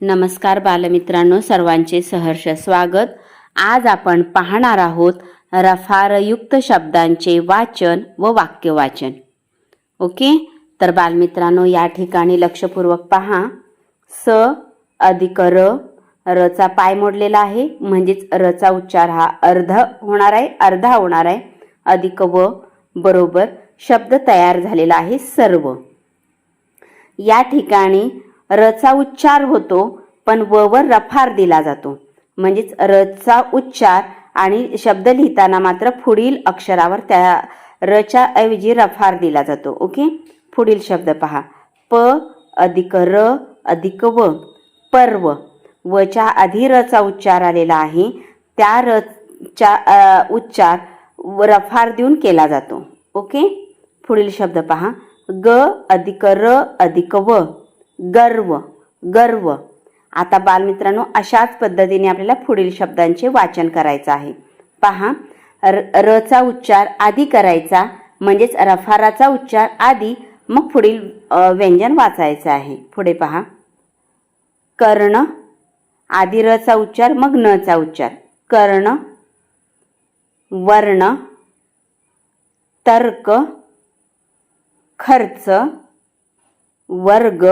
नमस्कार बालमित्रांनो सर्वांचे सहर्ष स्वागत. आज आपण पाहणार आहोत रफारयुक्त शब्दांचे वाचन व वाक्य वाचन ओके? तर बालमित्रांनो या ठिकाणी लक्षपूर्वक पहा. स अधिक र रचा पाय मोडलेला आहे. म्हणजेच रचा उच्चार हा अर्ध होणार आहे अर्धा होणार आहे. अधिक व बरोबर शब्द तयार झालेला आहे सर्व. या ठिकाणी रचा उच्चार होतो पण व वर रफार दिला जातो. म्हणजेच रचा उच्चार आणि शब्द लिहिताना मात्र पुढील अक्षरावर त्या रच्या ऐवजी रफार दिला जातो. ओके? पुढील शब्द पहा. प अधिक र अधिक व पर्व. वच्या आधी रचा उच्चार आलेला आहे. त्या रचा उच्चार व रफार देऊन केला जातो. ओके? पुढील शब्द पहा. ग अधिक र अधिक व. गर्व गर्व. आता बालमित्रांनो अशाच पद्धतीने आपल्याला पुढील शब्दांचे वाचन करायचं आहे. पहा र रचा उच्चार आधी करायचा म्हणजेच रफाराचा उच्चार आधी मग पुढील व्यंजन वाचायचं आहे. पुढे पहा. कर्ण आधी रचा उच्चार मग नचा उच्चार. कर्ण वर्ण तर्क खर्च वर्ग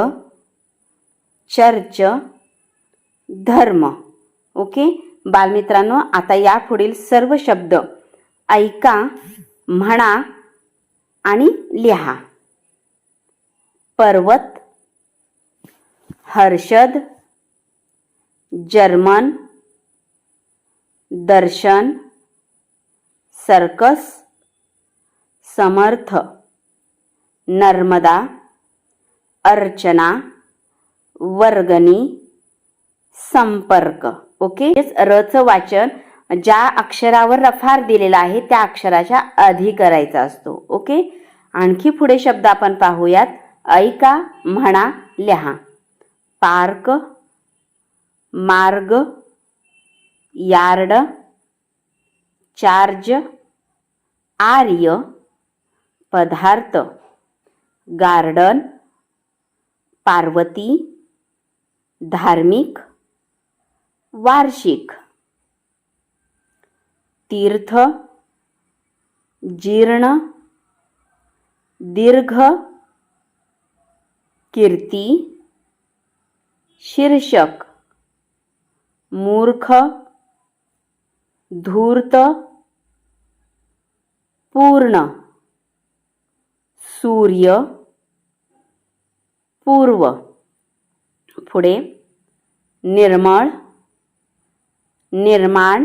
चर्च धर्म. ओके? बालमित्रांनो आता यापुढील सर्व शब्द. ऐका म्हणा आणि लिहा. पर्वत हर्षद जर्मन दर्शन सर्कस समर्थ नर्मदा अर्चना वर्गणी संपर्क. ओके? रचं वाचन ज्या अक्षरावर रफार दिलेला आहे त्या अक्षराच्या आधी करायचा असतो. ओके? आणखी पुढे शब्द आपण पाहूयात. ऐका म्हणा लिहा. पार्क मार्ग यार्ड चार्ज आर्य पदार्थ गार्डन पार्वती धार्मिक वार्षिक तीर्थ जीर्ण दीर्घ कीर्ती शीर्षक मूर्ख धूर्त पूर्ण सूर्य पूर्व। पुढे निर्मळ निर्माण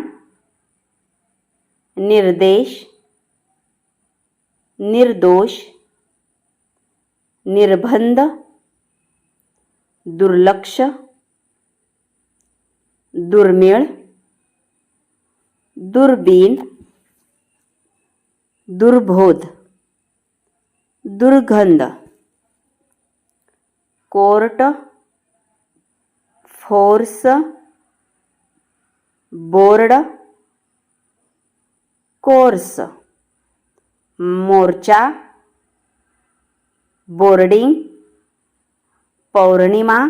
निर्देश निर्दोष निर्बंध दुर्लक्ष दुर्मिळ दुर्बीन दुर्बोध दुर्गंध कोर्ट फोर्स बोर्ड कोर्स. मोर्चा बोर्डिंग पौर्णिमा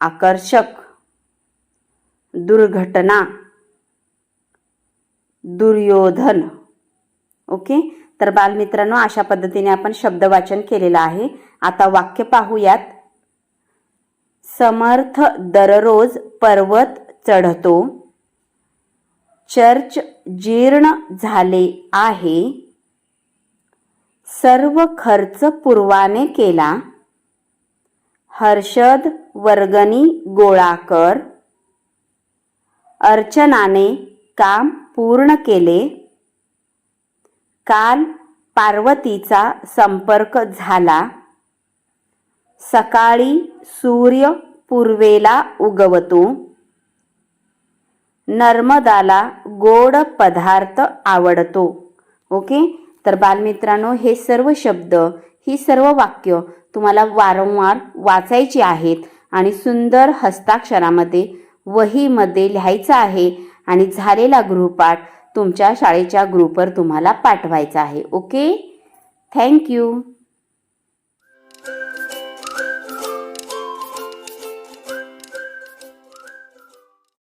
आकर्षक. दुर्घटना दुर्योधन. ओके? तर बालमित्रांनो अशा पद्धतीने आपण शब्दवाचन केलेलं आहे. आता वाक्य पाहूयात. समर्थ दररोज पर्वत चढतो. चर्च जीर्ण झाले आहे. सर्व खर्च पूर्वाने केला. हर्षद वर्गणी गोळा कर. अर्चनाने काम पूर्ण केले. काल पार्वतीचा संपर्क झाला. सकाळी सूर्य पूर्वेला उगवतो. नर्मदाला गोड पदार्थ आवडतो. ओके? तर बालमित्रांनो हे सर्व शब्द ही सर्व वाक्य तुम्हाला वारंवार वाचायची आहेत आणि सुंदर हस्ताक्षरामध्ये वहीमध्ये लिहायचं आहे आणि झालेला गृहपाठ तुमच्या शाळेच्या ग्रुपवर तुम्हाला पाठवायचा आहे. ओके? थँक्यू